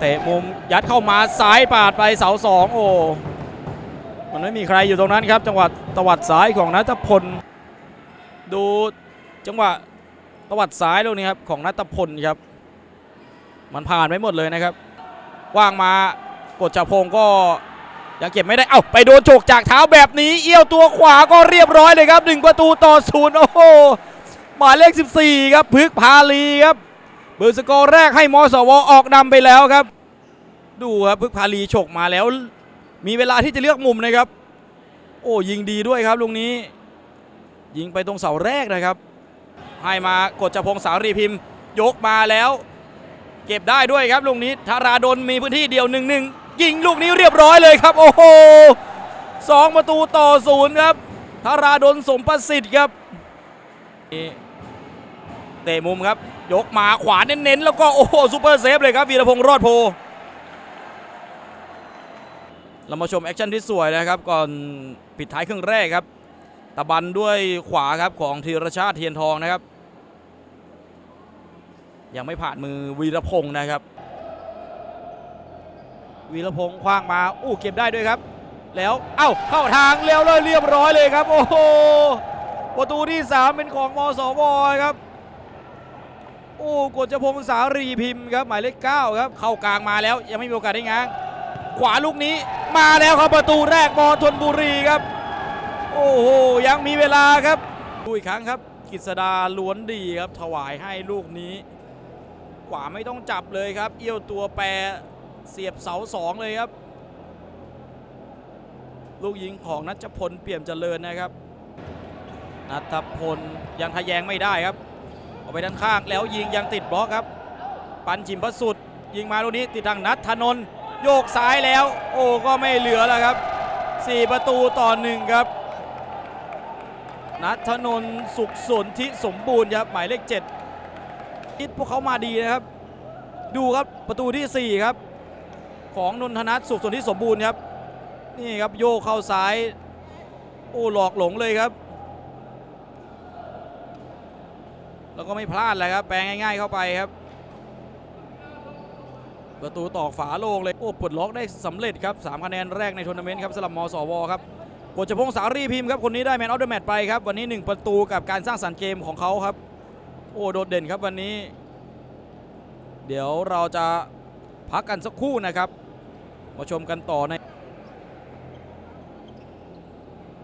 เตะมุมยัดเข้ามาซ้ายปาดไปเสาสองโอ้มันไม่มีใครอยู่ตรงนั้นครับ จังหวะตวัดซ้ายของนัทพล ดูจังหวะตวัดซ้ายลูกนี้ครับของนัทพลครับ มันผ่านไปหมดเลยนะครับว่างมากดจับพงก็ยังเก็บไม่ได้ เอ้าไปโดนโฉกจากเท้าแบบนี้ เอี้ยวตัวขวาก็เรียบร้อยเลยครับหนึ่งประตูต่อศูนย์โอ้โหหมายเลข 14 ครับพึกพาลีครับ เบอร์สกอร์แรกให้มอสวออกนำไปแล้วครับ ดูครับพึกพาลีฉกมาแล้ว มีเวลาที่จะเลือกมุมนะครับ โอ้ยิงดีด้วยครับลุงนี้ ยิงไปตรงเสาแรกนะครับ ให้มากดจับพงสารีพิมพ์ ยกมาแล้ว เก็บได้ด้วยครับลูกนี้ธาราดนมีพื้นที่เดียวหนึ่งหนึ่งยิงลูกนี้เรียบร้อยเลยครับ โอ้โหสองประตูต่อศูนย์ครับธาราดนสมประสิทธิ์ครับ เตะมุมครับ ยกมาขวาเน้นๆ แล้วก็โอ้โหซูเปอร์เซฟเลยครับวีรพงษ์รอดโพเรามาชมแอคชั่นที่สวยนะครับ ก่อนปิดท้ายครึ่งแรกครับ ตะบันด้วยขวาครับของธีรชาติเทียนทองนะครับ ยังไม่ผ่านมือวีรพงศ์นะครับ วีรพงศ์คว้างมาอู้เก็บได้ด้วยครับ แล้วเอ้าเข้าทางเร็วเลยเรียบร้อยเลยครับ โอ้โหประตูที่ 3 เป็นของมสวครับ โอ้กฎจพงศ์สารีพิมพ์ครับหมายเลข9ครับเข้ากลางมาแล้วยังไม่มีโอกาสได้ง้าง ขวาลูกนี้มาแล้วครับประตูแรกมอทนบุรีครับ โอ้โหยังมีเวลาครับดูอีกครั้งครับกฤษดาล้วนดีครับถวายให้ลูกนี้ ขวาไม่ต้องจับเลยครับ เอี้ยวตัวแปรเสียบเสาสองเลยครับ ลูกยิงของนัชพลเปี่ยมเจริญนะครับนัทพลยังทะแยงไม่ได้ครับ ออกไปด้านข้างแล้วยิงยังติดบล็อกครับ ปันจิมประสุดยิงมาลูกนี้ติดทางนัทธนนโยกซ้ายแล้ว โอ้ก็ไม่เหลือแล้วครับ 4 ประตูต่อหนึ่งครับ นัทธนนสุขสนทิสมบูรณ์ครับหมายเลข7คิดพวกเขามาดีนะครับ ดูครับประตูที่ 4 ครับ ของนนทนัทสุขสนที่สมบูรณ์ครับนี่ครับโยกเข้าซ้ายโอ้หลอกหลงเลยครับ แล้วก็ไม่พลาดเลยครับ แปลงง่าย ๆเข้าไปครับ ประตูตอกฝาโลงเลย โอ้ปลดล็อกได้สำเร็จครับ3คะแนนแรกในทัวร์นาเมนต์ครับสำหรับมสวครับกฎจพงสารีพิมพ์ครับ คนนี้ได้แมนออฟเดอะแมตไปครับ วันนี้ 1 ประตูกับการสร้างสรรค์เกมของเขาครับ โอ้โดดเด่นครับวันนี้ เดี๋ยวเราจะพักกันสักครู่นะครับ มาชมกันต่อใน